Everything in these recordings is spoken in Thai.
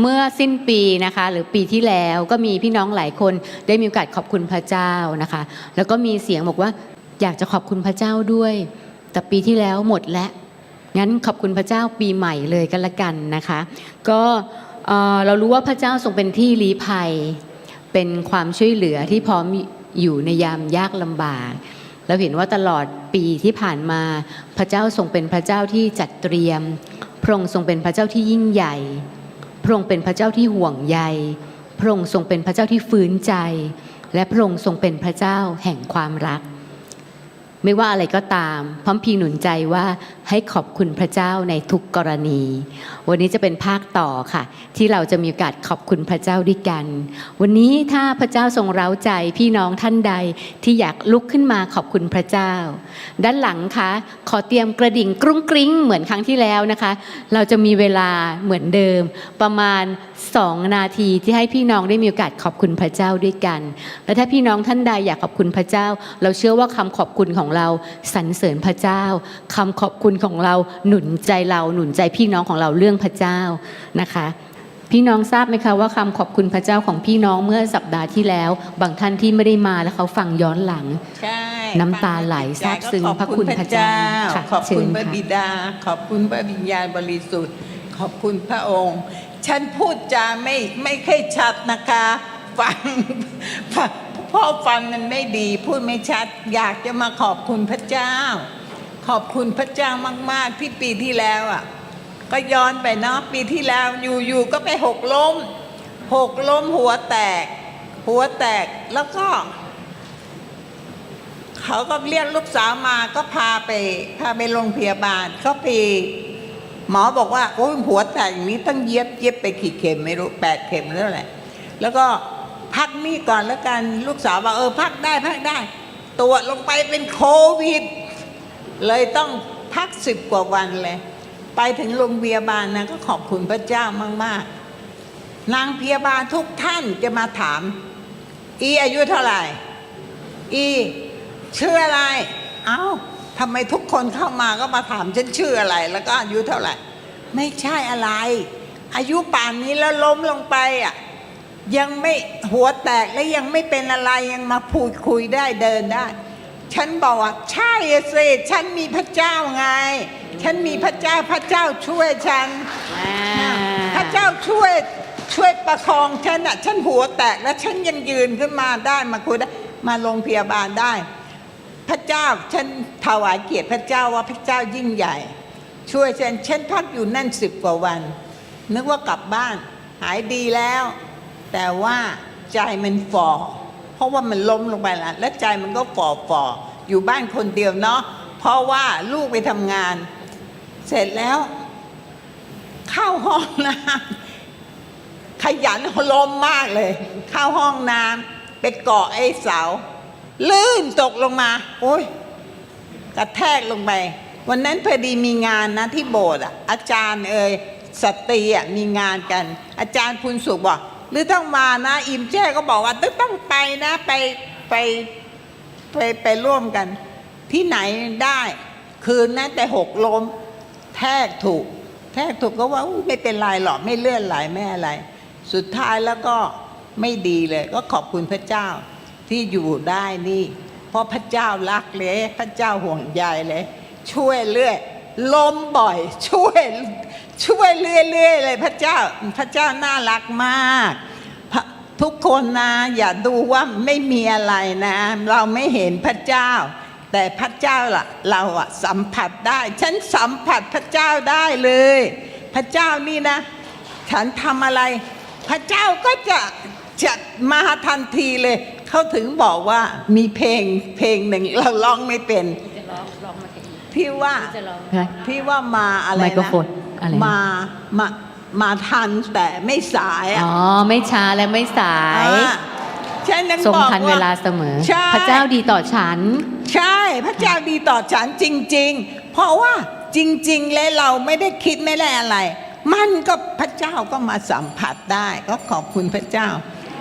เมื่อสิ้นปีนะคะหรือปีที่แล้วก็มีพี่น้องหลายคนได้มีโอกาสขอบคุณพระเจ้านะคะ แล้วก็มีเสียงบอกว่าอยากจะขอบคุณพระเจ้าด้วย แต่ปีที่แล้วหมดแล้วงั้นขอบคุณพระเจ้าปีใหม่เลยกันละกันนะคะ ก็เอ่อเรารู้ว่าพระเจ้าทรงเป็นที่ลี้ภัย เป็นความช่วยเหลือที่พร้อมอยู่ในยามยากลำบากเราเห็นว่าตลอดปีที่ผ่านมาพระเจ้าทรงเป็นพระเจ้าที่จัดเตรียม พระองค์ทรงเป็นพระเจ้าที่ยิ่งใหญ่ พระองค์เป็นพระเจ้าที่ห่วงใย พระองค์ทรงเป็นพระเจ้าที่ฟื้นใจ และพระองค์ทรงเป็นพระเจ้าแห่งความรัก ไม่ว่าอะไรก็ตาม พร้อมพีหนุนใจว่าให้ขอบคุณพระเจ้าในทุกกรณี วันนี้จะเป็นภาคต่อค่ะ ที่เราจะมีโอกาสขอบคุณพระเจ้าด้วยกัน วันนี้ถ้าพระเจ้าทรงเร้าใจพี่น้องท่านใดที่อยากลุกขึ้นมาขอบคุณพระเจ้า ด้านหลังคะขอเตรียมกระดิ่งกรุ้งกริ้งเหมือนครั้งที่แล้วนะคะ เราจะมีเวลาเหมือนเดิมประมาณ 2นาทีที่ให้พี่น้องได้มีโอกาสขอบคุณพระเจ้าด้วยกัน และถ้าพี่น้องท่านใดอยากขอบคุณพระเจ้า เราเชื่อว่าคำขอบคุณของเราสรรเสริญพระเจ้าคำขอบคุณของเราหนุนใจเราหนุนใจพี่น้องของเราเรื่องพระเจ้านะคะพี่น้องทราบไหมคะว่าคำขอบคุณพระเจ้าของพี่น้องเมื่อสัปดาห์ที่แล้ว บางท่านที่ไม่ได้มาแล้วเขาฟังย้อนหลังใช่น้ำตาไหลซาบซึ้งพระคุณพระเจ้าค่ะขอบคุณเชิญพระค่ะบิดา ขอบคุณพระวิญญาณบริสุทธิ์ ขอบคุณพระองค์ ฉันพูดจาไม่ไม่ค่อยชัดนะคะ ฟังพ่อฟังมันไม่ดี พูดไม่ชัด อยากจะมาขอบคุณพระเจ้า ขอบคุณพระเจ้ามาก ๆ ที่ปีที่แล้วอะ ก็ย้อนไปเนาะปีที่แล้วอยู่ๆก็ไปหกล้มหกล้มหัวแตก หัวแตกแล้วก็ เขาก็เรียกลูกสาวมาก็พาไป พาไปโรงพยาบาลเขาไป หมอบอกว่าโอ้ยหัวแตกอย่างนี้ต้องเย็บเย็บไปกี่เข็มไม่รู้แปดเข็มแล้วแหละแล้วก็พักนี่ก่อนแล้วกันลูกสาวบอกเออพักได้พักได้ ตรวจลงไปเป็นโควิด เลยต้องพักสิบกว่าวันเลย ไปถึงโรงพยาบาลนะก็ขอบคุณพระเจ้ามาก ๆ นางพยาบาลทุกท่านจะมาถาม อีอายุเท่าไหร่ อีชื่ออะไร เอ้า ทำไมทุกคนเข้ามาก็มาถามฉันชื่ออะไร แล้วก็อายุเท่าไหร่ ไม่ใช่อะไร อายุป่านนี้แล้วล้มลงไปอะยังไม่หัวแตกและยังไม่เป็นอะไรยังมาพูดคุยได้เดินได้ ฉันบอกว่าใช่อะสิฉันมีพระเจ้าไง ฉันมีพระเจ้าพระเจ้าช่วยฉัน พระเจ้าช่วยช่วยประคองฉันอะฉันหัวแตกแล้วฉันยังยืนขึ้นมาได้มาคุยได้มาโรงพยาบาลได้ พระเจ้าฉันถวายเกียรติพระเจ้าว่าพระเจ้ายิ่งใหญ่ ช่วยฉันฉันพักอยู่นั่นสิบกว่าวัน นึกว่ากลับบ้านหายดีแล้ว แต่ว่าใจมันฝ่อเพราะว่ามันล้มลงไปแล้วและใจมันก็ฝ่อฝ่ออยู่บ้านคนเดียวเนาะเพราะว่าลูกไปทำงาน เสร็จแล้ว เข้าห้องน้ำขยันลมมากเลย เข้าห้องน้ำไปเกาะไอ้เสา ลื่นตกลงมา โอ้ยกระแทกลงไป วันนั้นพอดีมีงานนะที่โบสถ์อะ อาจารย์เอ่ยสตรีอะมีงานกัน อาจารย์พุนสุขบอกหรือต้องมานะ อิมแจ้ก็บอกว่าต้องต้องไปนะไปไปไปไปร่วมกัน ที่ไหนได้ คืนนั้นแต่หกลมแทกถูก แทกถูกก็ว่าไม่เป็นไรหรอกไม่เลื่อนไหลไม่อะไร สุดท้ายแล้วก็ไม่ดีเลย ก็ขอบคุณพระเจ้า ที่อยู่ได้นี่ เพราะพระเจ้ารักเลย พระเจ้าห่วงใยเลย ช่วยเรื่อยล้มบ่อย ช่วย ช่วยเรื่อยๆเลยพระเจ้าพระเจ้าน่ารักมากทุกคนนะอย่าดูว่าไม่มีอะไรนะ เราไม่เห็นพระเจ้า แต่พระเจ้าล่ะเราอะสัมผัสได้ ฉันสัมผัสพระเจ้าได้เลย พระเจ้านี่นะ ฉันทำอะไร พระเจ้าก็จะจะมาทันทีเลย เขาถึงบอกว่ามีเพลงเพลงหนึ่งเราร้องไม่เป็นพี่ว่าพี่ว่ามาอะไรนะไมโครโฟนอะไรนะมามามาทันแต่ไม่สายอะอ๋อ ไม่ช้าและไม่สาย อ่าฉันยังทรงบอกทันเวลาเสมอ ใช่ พระเจ้าดีต่อฉัน ใช่พระเจ้าดีต่อฉันจริง ๆ เพราะว่าจริง ๆ แล้วเราไม่ได้คิดไม่ได้อะไร มันก็พระเจ้าก็มาสัมผัสได้ ก็ขอบคุณพระเจ้า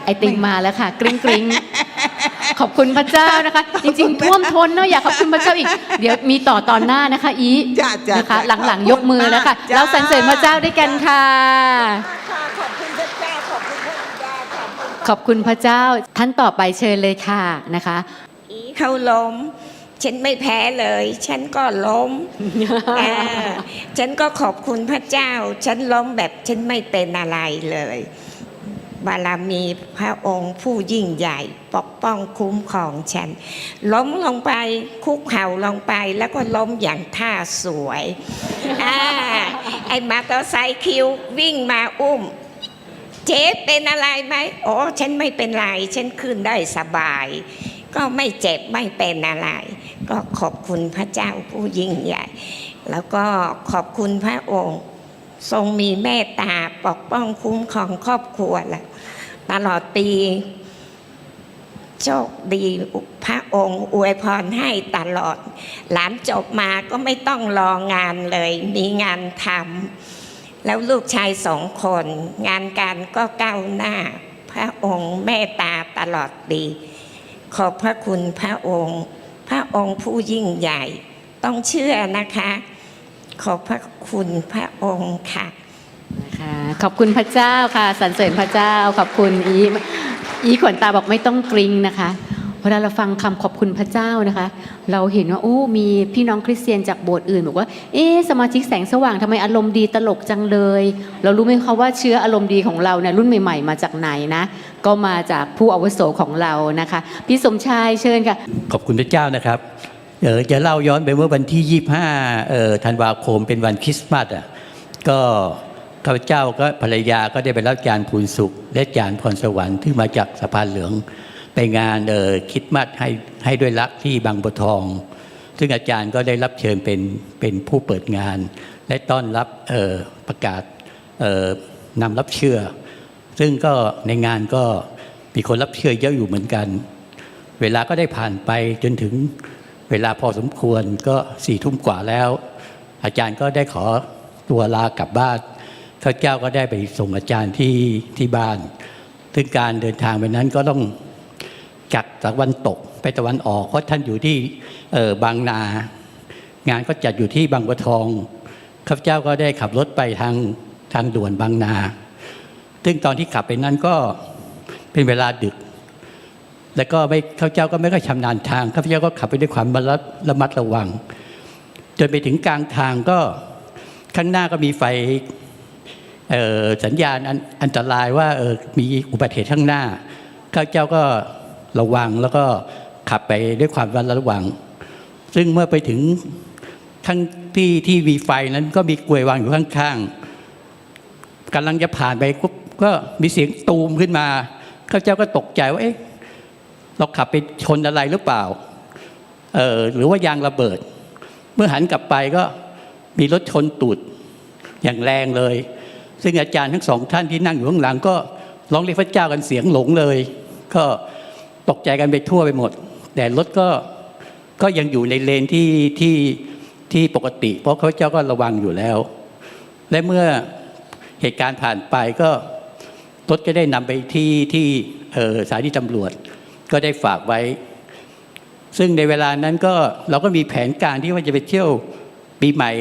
ไอติมมาแล้วค่ะ กริ๊งกริ๊งขอบคุณพระเจ้านะคะ จริง ๆ ท่วมท้นเนาะอยากขอบคุณพระเจ้าอีก เดี๋ยวมีต่อตอนหน้านะคะ อีจ้ะจ้ะนะคะจ้ะหลังขอบคุณๆยกมือแล้วค่ะมากจ้ะเราสรรเสริญพระเจ้าด้วยกันค่ะค่ะขอบคุณขอบคุณพระเจ้าท่านต่อไปเชิญเลยค่ะนะคะอีเขาล้มฉันไม่แพ้เลย ฉันก็ล้มอ่าฉันก็ขอบคุณพระเจ้า ฉันล้มแบบฉันไม่เป็นอะไรเลย บารมีพระองค์ผู้ยิ่งใหญ่ปกป้องคุ้มครองฉัน ล้มลงไปคุกเข่าลงไปแล้วก็ล้มอย่างท่าสวยอไอ้มาเตอร์ไซค์คิววิ่งมาอุ้ม เจ๊เป็นอะไรไหมโอ้ฉันไม่เป็นไร ฉันขึ้นได้สบาย ก็ไม่เจ็บไม่เป็นอะไร ก็ขอบคุณพระเจ้าผู้ยิ่งใหญ่ แล้วก็ขอบคุณพระองค์ ทรงมีเมตตาปกป้องคุ้มครองครอบครัวและตลอดปีโชคดีพระองค์อวยพรให้ตลอด หลานจบมาก็ไม่ต้องรองานเลย มีงานทำแล้วลูกชายสองคน งานการก็ก้าวหน้า พระองค์เมตตาตลอดดี ขอบพระคุณพระองค์ พระองค์ผู้ยิ่งใหญ่ ต้องเชื่อนะคะ ขอบพระคุณพระองค์ค่ะค่ะขอบคุณพระเจ้าค่ะสรรเสริญพระเจ้า ขอบคุณอีอีขวัญตาบอกไม่ต้องกริงนะคะเวลาเราฟังคำขอบคุณพระเจ้านะคะ เราเห็นว่าโอ้มีพี่น้องคริสเตียนจากโบสถ์อื่นบอกว่าเอ๊ะสมาชิกแสงสว่างทำไมอารมณ์ดีตลกจังเลย เรารู้ไหมคะว่าเชื้ออารมณ์ดีของเราเนี่ยรุ่นใหม่ๆ มาจากไหนนะก็มาจากผู้อาวุโสของเรานะคะ พี่สมชายเชิญค่ะ ขอบคุณพระเจ้านะครับ เออจะเล่าย้อนไปเมื่อวันที่ 25เออธันวาคมเป็นวันคริสต์มาสอะก็ข้าพเจ้าก็ภรรยาก็ได้ไปรับจานพูนสุข และจานพรสวรรค์ที่มาจากสะพานเหลือง ไปงานเออคริสต์มาสให้ให้ด้วยรักที่บางบัวทอง ซึ่งอาจารย์ก็ได้รับเชิญเป็นเป็นผู้เปิดงาน และต้อนรับเออประกาศเออนำรับเชื่อ ซึ่งก็ในงานก็มีคนรับเชื่อเยอะอยู่เหมือนกัน เวลาก็ได้ผ่านไปจนถึง เวลาพอสมควรก็สี่ทุ่มกว่าแล้ว อาจารย์ก็ได้ขอตัวลากลับบ้านข้าเจ้าก็ได้ไปส่งอาจารย์ที่ที่บ้าน ซึ่งการเดินทางไปนั้นก็ต้องจากตะวันตกไปตะวันออก เพราะท่านอยู่ที่เออบางนา งานก็จัดอยู่ที่บางบัวทอง ข้าพเจ้าก็ได้ขับรถไปทางทางด่วนบางนา ซึ่งตอนที่ขับไปนั้นก็เป็นเวลาดึก แล้วก็ไม่ข้าเจ้าก็ไม่ค่อยชำนาญทางข้าพเจ้าก็ขับไปด้วยความระมัดระมัดระวัง จนไปถึงกลางทางก็ข้างหน้าก็มีไฟสัญญาณอันอันตรายว่ามีอุบัติเหตุข้างหน้า ข้าเจ้าก็ระวังแล้วก็ขับไปด้วยความระมัดระวัง ซึ่งเมื่อไปถึงทั้งที่ที่มีไฟนั้นก็มีกลวยวางอยู่ข้างๆกำลังจะผ่านไปก็มีเสียงตูมขึ้นมา ข้าเจ้าก็ตกใจว่าเอ๊ะ เราขับไปชนอะไรหรือเปล่าเออหรือว่ายางระเบิด เมื่อหันกลับไปก็มีรถชนตูดอย่างแรงเลย ซึ่งอาจารย์ทั้งสองท่านที่นั่งอยู่ข้างหลังก็ร้องเรียกพระเจ้ากันเสียงหลงเลย ก็ตกใจกันไปทั่วไปหมด แต่รถก็ก็ยังอยู่ในเลนที่ที่ที่ปกติ เพราะพระเจ้าก็ระวังอยู่แล้ว และเมื่อเหตุการณ์ผ่านไปก็รถก็ได้นำไปที่ที่สถานีตำรวจ ก็ได้ฝากไว้ ซึ่งในเวลานั้นก็เราก็มีแผนการที่ว่าจะไปเที่ยวปีใหม่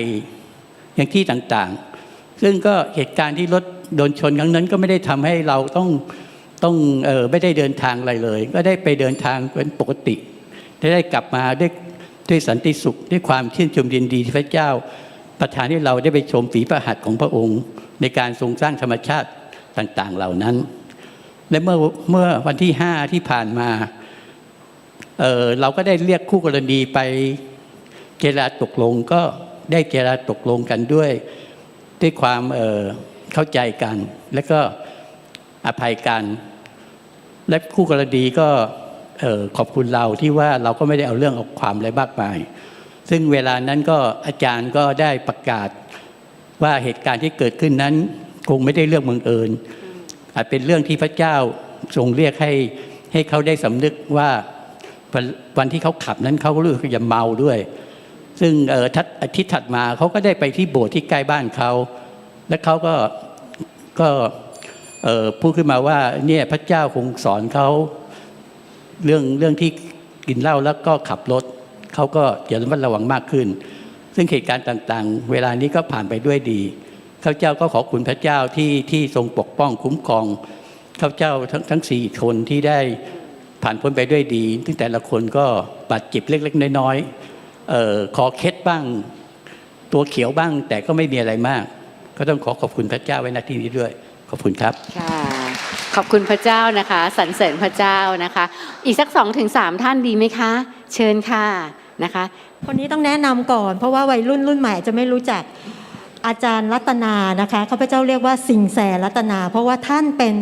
อย่างที่ต่างๆ ซึ่งก็เหตุการณ์ที่รถโดนชนครั้งนั้นก็ไม่ได้ทำให้เราต้องต้องเออไม่ได้เดินทางอะไรเลย ก็ได้ไปเดินทางเป็นปกติได้ได้กลับมาด้วยด้วยสันติสุขด้วยความชื่นชมยินดีที่พระเจ้า ประทานให้เราได้ไปชมฝีพระหัตถ์ของพระองค์ ในการทรงสร้างธรรมชาติต่าง ๆ เหล่านั้น และเมื่อเมื่อวันที่ห้าที่ผ่านมาเเราก็ได้เรียกคู่กรณีไปเจรจาตกลงก็ได้เจรจาตกลงกันด้วย ด้วยความเเข้าใจกัน และก็อภัยกัน และคู่กรณีก็ขอบคุณเราที่ว่าเราก็ไม่ได้เอาเรื่องเอาความอะไรมากมาย ซึ่งเวลานั้นก็อาจารย์ก็ได้ประกาศว่าเหตุการณ์ที่เกิดขึ้นนั้น คงไม่ได้เรื่องบังเอิญ อาจเป็นเรื่องที่พระเจ้าทรงเรียกให้ให้เขาได้สำนึกว่าวันที่เขาขับนั้นเขาก็รู้สึกจะเมาด้วย ซึ่งเออทัดอาทิตย์ถัดมาเขาก็ได้ไปที่โบสถ์ที่ใกล้บ้านเขา และเขาก็ก็เอ่อพูดขึ้นมาว่าเนี่ยพระเจ้าคงสอนเขาเรื่องเรื่องที่กินเหล้าแล้วก็ขับรถเขาก็จะระมัดระวังมากขึ้น ซึ่งเหตุการณ์ต่างๆ เวลานี้ก็ผ่านไปด้วยดี ข้าพเจ้าก็ขอบคุณพระเจ้าที่ที่ทรงปกป้องคุ้มครองข้าพเจ้าทั้งทั้งสี่คนที่ได้ผ่านพ้นไปด้วยดีซึ่งแต่ละคนก็บาดเจ็บเล็ก ๆ น้อยๆเอ่อคอเคล็ดบ้าง ตัวเขียวบ้าง แต่ก็ไม่มีอะไรมาก ก็ต้องขอขอบคุณพระเจ้าไว้ณที่นี้ด้วย ขอบคุณครับค่ะขอบคุณพระเจ้านะคะสรรเสริญพระเจ้านะคะ อีกสักสองถึงสามท่านดีไหมคะ เชิญค่ะนะคะ คนนี้ต้องแนะนำก่อน เพราะว่าวัยรุ่นรุ่นใหม่จะไม่รู้จัก อาจารย์รัตนานะคะข้าพเจ้าเรียกว่าสิงแสรัตนา เพราะว่าท่านเป็น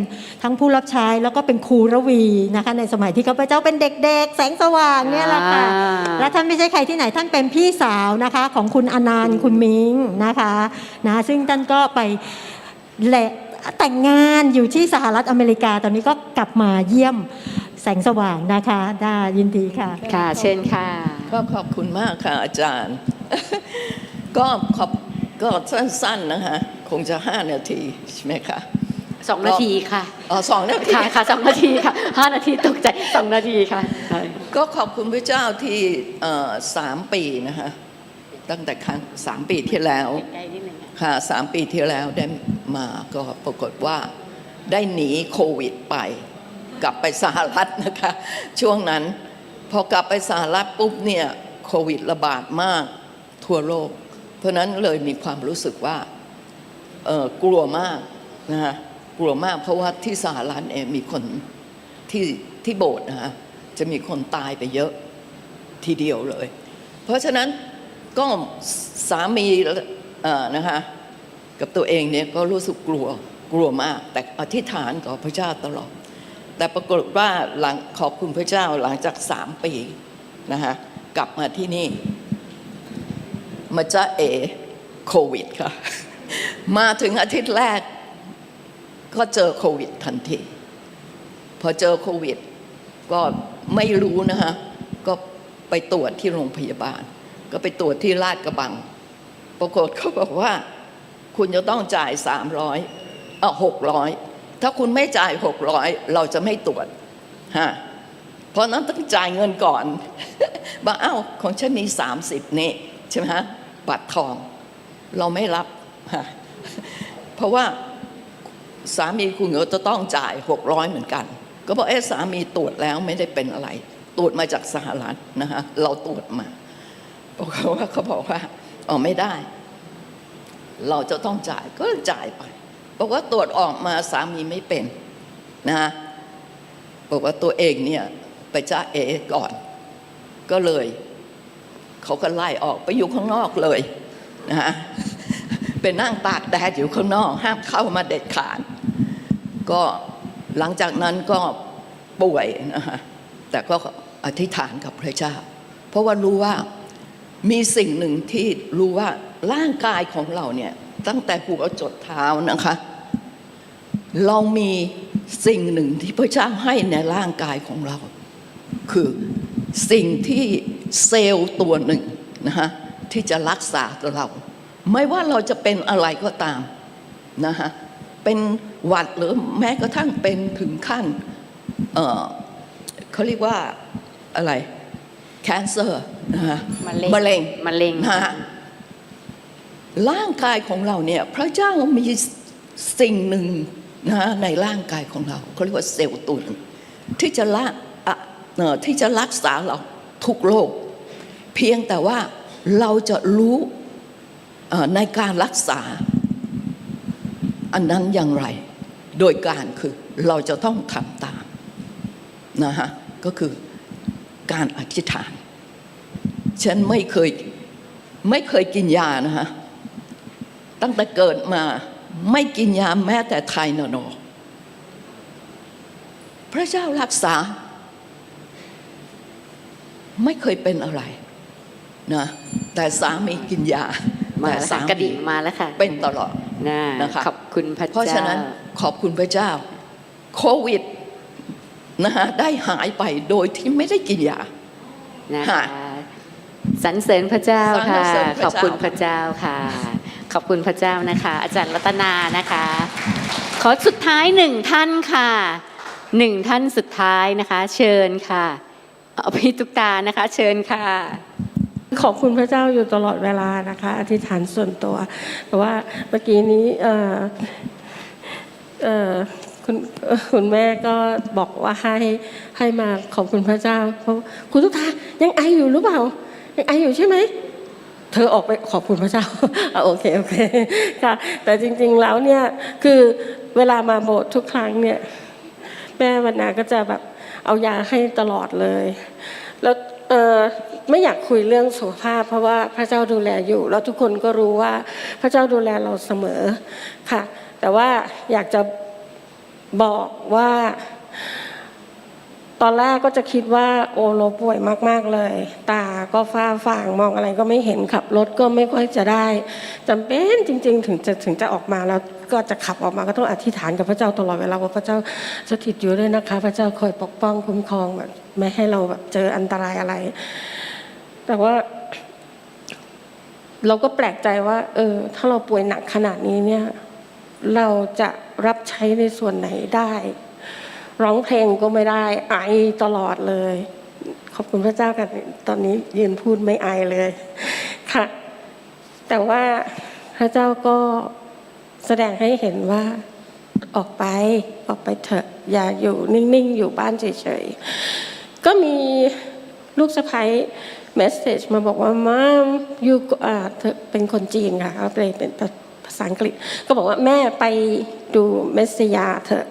ทั้งผู้รับใช้แล้วก็เป็นครูระวีนะคะในสมัยที่ข้าพเจ้าเป็นเด็ก ๆ แสงสว่างเนี่ยแหละค่ะอ่าและท่านไม่ใช่ใครที่ไหนท่านเป็นพี่สาวนะคะของคุณอนันต์คุณมิงนะคะนะซึ่งท่านก็ไปแหละแต่งงานอยู่ที่สหรัฐอเมริกาตอนนี้ก็กลับมาเยี่ยมแสงสว่างนะคะได้ยินดีค่ะ ค่ะ เชิญค่ะ ก็ขอบคุณมากค่ะอาจารย์ ก็ขอบ ก็สั้นๆนะคะ คงจะห้านาที ใช่ไหมคะสองนาทีค่ะอ๋อสองนาทีค่ะค่ะสองนาทีค่ะห้านาทีตกใจสองนาทีค่ะใช่ก็ขอบคุณพระเจ้าที่เอ่อสามปีนะคะตั้งแต่ครั้งสามปีที่แล้วใกล้นิดนึงค่ะค่ะสามปีที่แล้วได้มาก็ปรากฏว่าได้หนีโควิดไป กลับไปสหรัฐนะคะ ช่วงนั้น พอกลับไปสหรัฐปุ๊บเนี่ยโควิดระบาดมากทั่วโลก เพราะนั้นเลยมีความรู้สึกว่ากลัวมากนะคะกลัวมากเพราะว่าที่สหรัฐเองมีคนที่ที่โบสถ์นะคะจะมีคนตายไปเยอะทีเดียวเลย เพราะฉะนั้นก็สามีนะคะกับตัวเองเนี่ยก็รู้สึกกลัวกลัวมาก แต่อธิษฐานต่อพระเจ้าตลอด แต่ปรากฏว่าหลังขอบคุณพระเจ้าหลังจากสามปีนะคะกลับมาที่นี่ มาจ้าเอโควิดค่ะ มาถึงอาทิตย์แรก ก็เจอโควิดทันที พอเจอโควิด ก็ไม่รู้นะคะก็ไปตรวจที่โรงพยาบาล ก็ไปตรวจที่ลาดกระบัง ปรากฏเขาบอกว่า คุณจะต้องจ่ายสามร้อยเออหกร้อยถ้าคุณไม่จ่ายหกร้อยเราจะไม่ตรวจฮะเพราะนั้นต้องจ่ายเงินก่อนบอกอ้าของฉันมีสามสิบนี่ใช่ไหมฮะ บัตรทอง เราไม่รับ เพราะว่าสามีคุณก็จะต้องจ่ายหกร้อยเหมือนกัน ก็บอกเอ๊ะสามีตรวจแล้วไม่ได้เป็นอะไร ตรวจมาจากสหรัฐนะฮะเราตรวจมาบอกเขาว่าเขาบอกว่าอ๋อไม่ได้ เราจะต้องจ่ายก็จ่ายไปบอกว่าตรวจออกมาสามีไม่เป็นนะฮะบอกว่าตัวเองเนี่ยไปจ้าเอก่อน ก็เลย เขาก็ไล่ออกไปอยู่ข้างนอกเลยนะฮะไปนั่งตากแดดอยู่ข้างนอก ห้ามเข้ามาเด็ดขาดก็หลังจากนั้นก็ป่วยนะฮะแต่ก็อธิษฐานกับพระเจ้า เพราะว่ารู้ว่ามีสิ่งหนึ่งที่รู้ว่าร่างกายของเราเนี่ยตั้งแต่หัวจดเท้านะคะ เรามีสิ่งหนึ่งที่พระเจ้าให้ในร่างกายของเรา คือสิ่งที่ เซลล์ตัวหนึ่งนะฮะที่จะรักษาตัวเรา ไม่ว่าเราจะเป็นอะไรก็ตามนะฮะเป็นหวัดหรือแม้กระทั่งเป็นถึงขั้นเอ่อเขาเรียกว่าอะไรแคนเซอร์นะฮะมะเร็งมะเร็งมะเร็งนะฮะร่างกายของเราเนี่ยพระเจ้ามีสิ่งหนึ่งนะฮะในร่างกายของเราเขาเรียกว่าเซลล์ตัวหนึ่งที่จะละอะเอ่อที่จะรักษาเราทุกโรค เพียงแต่ว่าเราจะรู้ในการรักษา อันนั้นอย่างไร โดยการคือเราจะต้องทำตามนะฮะก็คือการอธิษฐาน ฉันไม่เคยไม่เคยกินยานะฮะตั้งแต่เกิดมาไม่กินยาแม้แต่ไทยนอนอพระเจ้ารักษา ไม่เคยเป็นอะไร นะแต่สามีกินยามาแต่แล้วสาค่ะมีกระดิ่งมาแล้วค่ะ เป็นตลอดน่านะคะขอบคุณพระเจ้าเพราะฉะนั้นขอบคุณพระเจ้า โควิดนะฮะได้หายไปโดยที่ไม่ได้กินยานะคะค่ะสรรเสริญพระเจ้าค่ะสรรเสริญพระเจ้าขอบคุณพระเจ้าค่ะ ขอบคุณพระเจ้านะคะ อาจารย์รัตนานะคะ ขอสุดท้ายหนึ่งท่านค่ะหนึ่งท่านสุดท้ายนะคะ เชิญค่ะเอาพี่ตุกตานะคะ เชิญค่ะ ขอบคุณพระเจ้าอยู่ตลอดเวลานะคะ อธิษฐานส่วนตัว แต่ว่าเมื่อกี้นี้คุณคุณแม่ก็บอกว่าให้ให้มาขอบคุณพระเจ้า เพราะคุณทุกท่านยังไออยู่หรือเปล่ายังไออยู่ใช่ไหมเธอออกไปขอบคุณพระเจ้าโอเคโอเคค่ะ แต่จริง ๆแล้วเนี่ยคือเวลามาโบสถ์ทุกครั้งเนี่ยแม่วรรณาก็จะแบบเอายาให้ตลอดเลย เออไม่อยากคุยเรื่องสุขภาพ เพราะว่าพระเจ้าดูแลอยู่ แล้วทุกคนก็รู้ว่าพระเจ้าดูแลเราเสมอค่ะ แต่ว่าอยากจะบอกว่า ตอนแรกก็จะคิดว่าโอ้เราป่วยมากๆเลย ตาก็ฟ้าฟางมองอะไรก็ไม่เห็นขับรถก็ไม่ค่อยจะได้จำเป็นจริง ๆ ถึงจะถึงจะออกมาแล้วก็จะขับออกมาก็ต้องอธิษฐานกับพระเจ้าตลอดเวลาว่าพระเจ้าสถิตอยู่ด้วยนะคะ พระเจ้าคอยปกป้องคุ้มครองแบบไม่ให้เราแบบเจออันตรายอะไร แต่ว่า เราก็แปลกใจว่า เออ ถ้าเราป่วยหนักขนาดนี้เนี่ย เราจะรับใช้ในส่วนไหนได้ ร้องเพลงก็ไม่ได้ไอตลอดเลย ขอบคุณพระเจ้ากันตอนนี้ยืนพูดไม่ไอเลยค่ะ แต่ว่าพระเจ้าก็แสดงให้เห็นว่าออกไปออกไปเถอะอย่าอยู่นิ่งๆ อยู่บ้านเฉยๆ ก็มีลูกสะพ้ยเมสเซจมาบอกว่ามามยูอ่าเธอเป็นคนจีนค่ะเขาเป็นภาษาอังกฤษ ก็บอกว่าแม่ไปดูเมสยาเถอะ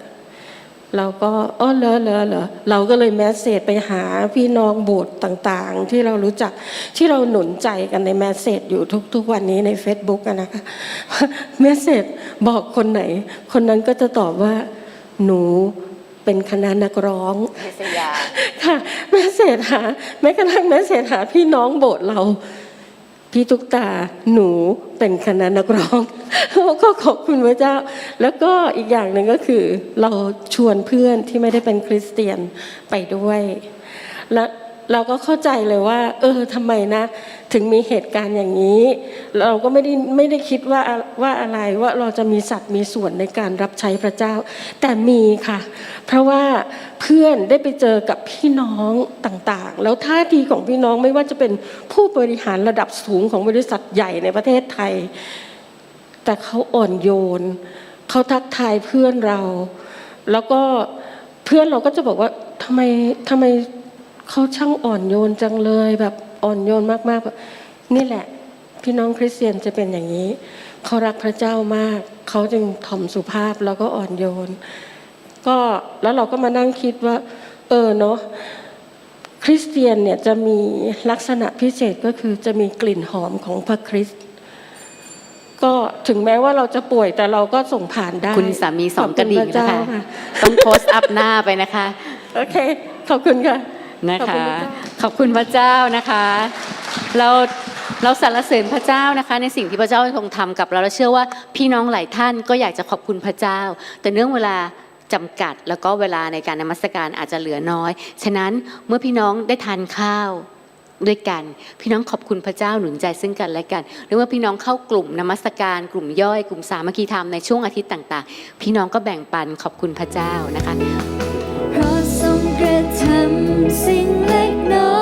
เราก็อ๋อเหรอเหรอเหรอเราก็เลยแมสเซจไปหาพี่น้องโบสถ์ต่างๆ ที่เรารู้จักที่เราหนุนใจกันในแมสเซจอยู่ทุก ๆ วันนี้ใน Facebook อะนะคะแมสเซจบอกคนไหน คนนั้นก็จะตอบว่าหนูเป็นคณะนักร้องเมสยาค่ะแมสเซจหาแม้กระทั่งแมสเซจหาพี่น้องโบสถ์เรา พี่ตุ๊กตาหนูเป็นคณะนักร้อง ก็ขอบคุณพระเจ้า แล้วก็อีกอย่างหนึ่งก็คือ เราชวนเพื่อนที่ไม่ได้เป็นคริสเตียนไปด้วย และเราก็เข้าใจเลยว่า เออทำไมนะ ถึงมีเหตุการณ์อย่างนี้ เราก็ไม่ได้ไม่ได้คิดว่า ว่าอะไรว่าเราจะมีสัตว์มีส่วนในการรับใช้พระเจ้า แต่มีค่ะ เพราะว่าเพื่อนได้ไปเจอกับพี่น้องต่างๆ แล้วท่าทีของพี่น้องไม่ว่าจะเป็นผู้บริหารระดับสูงของบริษัทใหญ่ในประเทศไทย แต่เขาอ่อนโยน เขาทักทายเพื่อนเรา แล้วก็เพื่อนเราก็จะบอกว่าทำไมทำไมเขาช่างอ่อนโยนจังเลยแบบอ่อนโยนมากๆแบบนี่แหละ พี่น้องคริสเตียนจะเป็นอย่างนี้ เขารักพระเจ้ามาก เขาจึงถ่อมสุภาพแล้วก็อ่อนโยน ก็แล้วเราก็มานั่งคิดว่า เออเนาะคริสเตียนเนี่ยจะมีลักษณะพิเศษก็คือจะมีกลิ่นหอมของพระคริสต์ก็ถึงแม้ว่าเราจะป่วยแต่เราก็ส่งผ่านได้ คุณสามีสองกระดิ่งขอบณพเจ้านะคะต้องโพสต์อัพหน้าไปนะคะ โอเค ขอบคุณค่ะนะขอบคุคะณพระเจ้าขอบคุณพระเจ้านะคะ เรา เราสรรเสริญพระเจ้านะคะ ในสิ่งที่พระเจ้าทรงทำกับเราและเชื่อว่าพี่น้องหลายท่านก็อยากจะขอบคุณพระเจ้า แต่เนื่องเวลาจำกัดแล้วก็เวลาในการนมัสการอาจจะเหลือน้อย ฉะนั้นเมื่อพี่น้องได้ทานข้าวด้วยกัน พี่น้องขอบคุณพระเจ้าหนุนใจซึ่งกันและกัน หรือว่าพี่น้องเข้ากลุ่มนมัสการ กลุ่มย่อย กลุ่มสามัคคีธรรมในช่วงอาทิตย์ต่าง ๆ พี่น้องก็แบ่งปันขอบคุณพระเจ้านะคะ เพราะทรงกระทำสิ่งเล็กน้อย